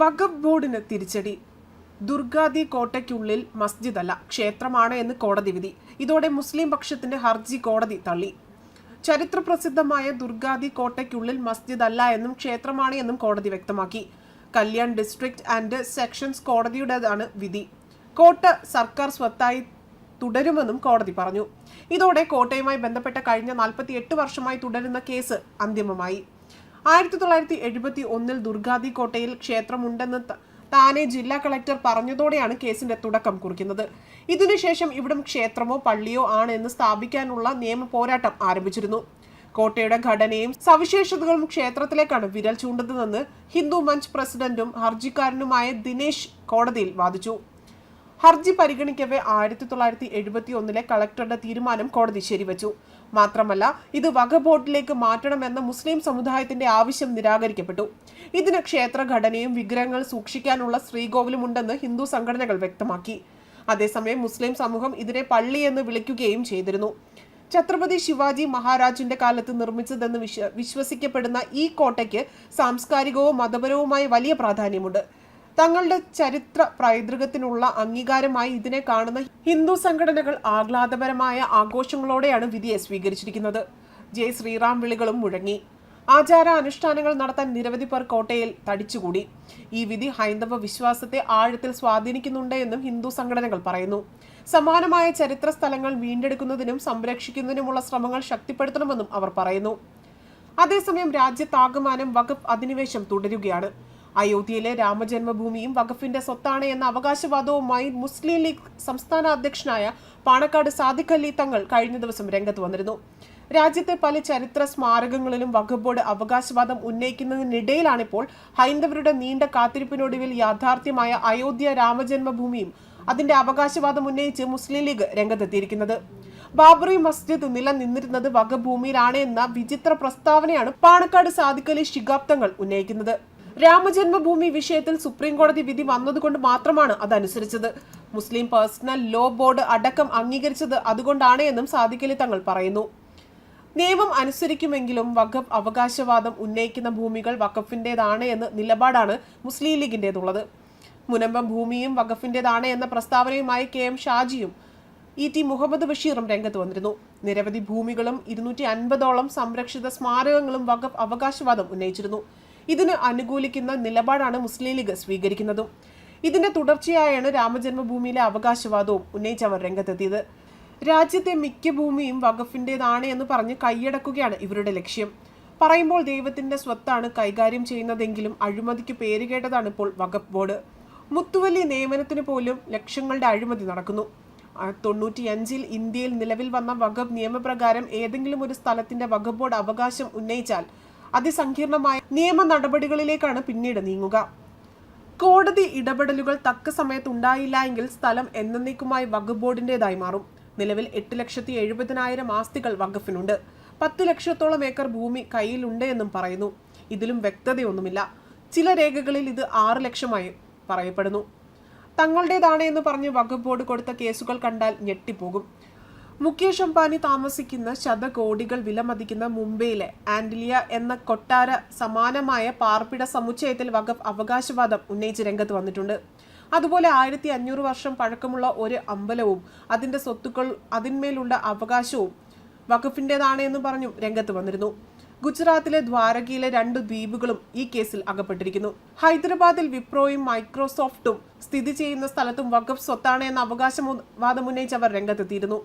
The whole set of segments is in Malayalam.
വഖഫ് ബോർഡിന് തിരിച്ചടി. ദുർഗാദി കോട്ടയ്ക്കുള്ളിൽ മസ്ജിദ് അല്ല ക്ഷേത്രമാണ് എന്ന് കോടതി വിധി. ഇതോടെ മുസ്ലിം പക്ഷത്തിന്റെ ഹർജി കോടതി തള്ളി. ചരിത്രപ്രസിദ്ധമായ ദുർഗാദി കോട്ടയ്ക്കുള്ളിൽ മസ്ജിദ് അല്ല എന്നും ക്ഷേത്രമാണ് എന്നും കോടതി വ്യക്തമാക്കി. കല്യാൺ ഡിസ്ട്രിക്ട് ആൻഡ് സെക്ഷൻസ് കോടതിയുടേതാണ് വിധി. കോട്ട സർക്കാർ സ്വത്തായി തുടരുമെന്നും കോടതി പറഞ്ഞു. ഇതോടെ കോട്ടയുമായി ബന്ധപ്പെട്ട കഴിഞ്ഞ നാൽപ്പത്തി എട്ട് വർഷമായി തുടരുന്ന കേസ് അന്തിമമായി. ആയിരത്തി തൊള്ളായിരത്തി എഴുപത്തി ഒന്നിൽ ദുർഗാദി കോട്ടയിൽ ക്ഷേത്രമുണ്ടെന്ന് താനെ ജില്ലാ കളക്ടർ പറഞ്ഞതോടെയാണ് കേസിന്റെ തുടക്കം കുറിക്കുന്നത്. ഇതിനുശേഷം ഇവിടം ക്ഷേത്രമോ പള്ളിയോ ആണ് എന്ന് സ്ഥാപിക്കാനുള്ള നിയമ പോരാട്ടം ആരംഭിച്ചിരുന്നു. കോട്ടയുടെ ഘടനയും സവിശേഷതകളും ക്ഷേത്രത്തിലേക്കാണ് വിരൽ ചൂണ്ടുന്നതെന്ന് ഹിന്ദു മഞ്ച് പ്രസിഡന്റും ഹർജിക്കാരനുമായ ദിനേശ് കോടതിയിൽ വാദിച്ചു. ഹർജി പരിഗണിക്കവേ ആയിരത്തി തൊള്ളായിരത്തി എഴുപത്തി ഒന്നിലെ കളക്ടറുടെ തീരുമാനം കോടതി ശരിവച്ചു. മാത്രമല്ല ഇത് വകബോട്ടിലേക്ക് മാറ്റണമെന്ന മുസ്ലിം സമുദായത്തിന്റെ ആവശ്യം നിരാകരിക്കപ്പെട്ടു. ഇതിന് ക്ഷേത്രഘടനയും വിഗ്രഹങ്ങൾ സൂക്ഷിക്കാനുള്ള ശ്രീകോവിലുമുണ്ടെന്ന് ഹിന്ദു സംഘടനകൾ വ്യക്തമാക്കി. അതേസമയം മുസ്ലിം സമൂഹം ഇതിനെ പള്ളി എന്ന് വിളിക്കുകയും ചെയ്തിരുന്നു. ഛത്രപതി ശിവാജി മഹാരാജിന്റെ കാലത്ത് നിർമ്മിച്ചതെന്ന് വിശ്വസിക്കപ്പെടുന്ന ഈ കോട്ടയ്ക്ക് സാംസ്കാരികവും മതപരവുമായ വലിയ പ്രാധാന്യമുണ്ട്. തങ്ങളുടെ ചരിത്ര പൈതൃകത്തിനുള്ള അംഗീകാരമായി ഇതിനെ കാണുന്ന ഹിന്ദു സംഘടനകൾ ആഹ്ലാദപരമായ ആഘോഷങ്ങളോടെയാണ് വിധിയെ സ്വീകരിച്ചിരിക്കുന്നത്. ജയ് ശ്രീറാം വിളികളും മുഴങ്ങി. ആചാര അനുഷ്ഠാനങ്ങൾ നടത്താൻ നിരവധി പേർ കോട്ടയിൽ തടിച്ചുകൂടി. ഈ വിധി ഹൈന്ദവ വിശ്വാസത്തെ ആഴത്തിൽ സ്വാധീനിക്കുന്നുണ്ട് എന്നും ഹിന്ദു സംഘടനകൾ പറയുന്നു. സമാനമായ ചരിത്ര സ്ഥലങ്ങൾ വീണ്ടെടുക്കുന്നതിനും സംരക്ഷിക്കുന്നതിനുമുള്ള ശ്രമങ്ങൾ ശക്തിപ്പെടുത്തണമെന്നും അവർ പറയുന്നു. അതേസമയം രാജ്യത്താകമാനം വകുപ്പ് അധിനിവേശം തുടരുകയാണ്. അയോധ്യയിലെ രാമജന്മഭൂമിയും വഖഫിന്റെ സ്വത്താണ് എന്ന അവകാശവാദവുമായി മുസ്ലിം ലീഗ് സംസ്ഥാന അധ്യക്ഷനായ പാണക്കാട് സാദിഖ് അലി തങ്ങൾ കഴിഞ്ഞ ദിവസം രംഗത്ത് വന്നിരുന്നു. രാജ്യത്തെ പല ചരിത്ര സ്മാരകങ്ങളിലും വഖഫ് ബോർഡ് അവകാശവാദം ഉന്നയിക്കുന്നതിനിടയിലാണിപ്പോൾ ഹൈന്ദവരുടെ നീണ്ട കാത്തിരിപ്പിനൊടുവിൽ യാഥാർത്ഥ്യമായ അയോധ്യ രാമജന്മഭൂമിയും അതിന്റെ അവകാശവാദം ഉന്നയിച്ച് മുസ്ലിം ലീഗ് രംഗത്തെത്തിയിരിക്കുന്നത്. ബാബറി മസ്ജിദ് നിലനിന്നിരുന്നത് വകഭൂമിയിലാണ് എന്ന വിചിത്ര പ്രസ്താവനയാണ് പാണക്കാട് സാദിഖലി ശിഖാബ്ദങ്ങൾ ഉന്നയിക്കുന്നത്. രാമജന്മഭൂമി വിഷയത്തിൽ സുപ്രീം കോടതി വിധി വന്നതുകൊണ്ട് മാത്രമാണ് അതനുസരിച്ചത്. മുസ്ലിം പേഴ്സണൽ ലോ ബോർഡ് അടക്കം അംഗീകരിച്ചത് അതുകൊണ്ടാണ് എന്നും സാദിഖലി തങ്ങൾ പറയുന്നു. നിയമം അനുസരിക്കുമെങ്കിലും വഖഫ് അവകാശവാദം ഉന്നയിക്കുന്ന ഭൂമികൾ വഖഫിന്റേതാണ് എന്ന നിലപാടാണ് മുസ്ലിം ലീഗിന്റേതുള്ളത് മുനമ്പം ഭൂമിയും വഖഫിന്റേതാണ് എന്ന പ്രസ്താവനയുമായി കെ എം ഷാജിയും ഇ ടി മുഹമ്മദ് ബഷീറും രംഗത്ത് വന്നിരുന്നു. നിരവധി ഭൂമികളും ഇരുന്നൂറ്റി അൻപതോളം സംരക്ഷിത സ്മാരകങ്ങളും വഖഫ് അവകാശവാദം ഉന്നയിച്ചിരുന്നു. ഇതിന് അനുകൂലിക്കുന്ന നിലപാടാണ് മുസ്ലിം ലീഗ് സ്വീകരിക്കുന്നതും. ഇതിന്റെ തുടർച്ചയായാണ് രാമജന്മഭൂമിയിലെ അവകാശവാദവും ഉന്നയിച്ചവർ രംഗത്തെത്തിയത്. രാജ്യത്തെ മിക്ക ഭൂമിയും വഖഫിന്റേതാണ് എന്ന് പറഞ്ഞ് കൈയടക്കുകയാണ് ഇവരുടെ ലക്ഷ്യം. പറയുമ്പോൾ ദൈവത്തിന്റെ സ്വത്താണ് കൈകാര്യം ചെയ്യുന്നതെങ്കിലും അഴിമതിക്ക് പേരുകേട്ടതാണ് ഇപ്പോൾ വഖഫ് ബോർഡ്. മുത്തുവലി നിയമനത്തിന് പോലും ലക്ഷങ്ങളുടെ അഴിമതി നടക്കുന്നു. തൊണ്ണൂറ്റിയഞ്ചിൽ ഇന്ത്യയിൽ നിലവിൽ വന്ന വഖഫ് നിയമപ്രകാരം ഏതെങ്കിലും ഒരു സ്ഥലത്തിന്റെ വഖഫ് ബോർഡ് അവകാശം ഉന്നയിച്ചാൽ അതിസങ്കീർണമായ നിയമ നടപടികളിലേക്കാണ് പിന്നീട് നീങ്ങുക. കോടതി ഇടപെടലുകൾ തക്ക സമയത്ത് ഉണ്ടായില്ല എങ്കിൽ സ്ഥലം എന്നേക്കുമായി വഖഫ് ബോർഡിന്റേതായി മാറും. നിലവിൽ എട്ട് ലക്ഷത്തി എഴുപതിനായിരം ആസ്തികൾ വഖഫിനുണ്ട് പത്ത് ലക്ഷത്തോളം ഏക്കർ ഭൂമി കയ്യിലുണ്ട് എന്നും പറയുന്നു. ഇതിലും വ്യക്തതയൊന്നുമില്ല. ചില രേഖകളിൽ ഇത് ആറ് ലക്ഷമായി പറയപ്പെടുന്നു. തങ്ങളുടേതാണ് എന്ന് പറഞ്ഞ് വകുപ്പ് ബോർഡ് കൊടുത്ത കേസുകൾ കണ്ടാൽ ഞെട്ടിപ്പോകും. മുകേഷ് അംബാനി താമസിക്കുന്ന ശതകോടികൾ വിലമതിക്കുന്ന മുംബൈയിലെ ആന്റലിയ എന്ന കൊട്ടാര സമാനമായ പാർപ്പിട സമുച്ചയത്തിൽ വഖഫ് അവകാശവാദം ഉന്നയിച്ച് രംഗത്ത് വന്നിട്ടുണ്ട്. അതുപോലെ ആയിരത്തി അഞ്ഞൂറ് വർഷം പഴക്കമുള്ള ഒരു അമ്പലവും അതിന്റെ സ്വത്തുക്കൾ അതിന്മേലുള്ള അവകാശവും വഖഫിന്റേതാണ് എന്ന് പറഞ്ഞും രംഗത്ത് വന്നിരുന്നു. ഗുജറാത്തിലെ ദ്വാരകയിലെ രണ്ട് ദ്വീപുകളും ഈ കേസിൽ അകപ്പെട്ടിരിക്കുന്നു. ഹൈദരാബാദിൽ വിപ്രോയും മൈക്രോസോഫ്റ്റും സ്ഥിതി ചെയ്യുന്ന സ്ഥലത്തും വഖഫ് സ്വത്താണ് എന്ന അവകാശവാദം ഉന്നയിച്ച് അവർ രംഗത്തെത്തിയിരുന്നു.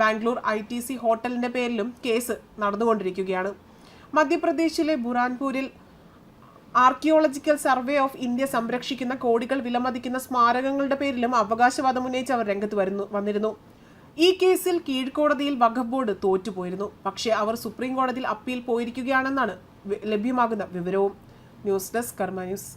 ബാംഗ്ലൂർ ഐ ടി സി ഹോട്ടലിന്റെ പേരിലും കേസ് നടന്നുകൊണ്ടിരിക്കുകയാണ്. മധ്യപ്രദേശിലെ ബുറാൻപൂരിൽ ആർക്കിയോളജിക്കൽ സർവേ ഓഫ് ഇന്ത്യ സംരക്ഷിക്കുന്ന കോടികൾ വിലമതിക്കുന്ന സ്മാരകങ്ങളുടെ പേരിലും അവകാശവാദം ഉന്നയിച്ച് അവർ രംഗത്ത് വരുന്നു വന്നിരുന്നു. ഈ കേസിൽ കീഴ്ക്കോടതിയിൽ വഖഫ് ബോർഡ് തോറ്റുപോയിരുന്നു. പക്ഷേ അവർ സുപ്രീം കോടതിയിൽ അപ്പീൽ പോയിരിക്കുകയാണെന്നാണ് ലഭ്യമാകുന്ന വിവരവും. News desk Karma news.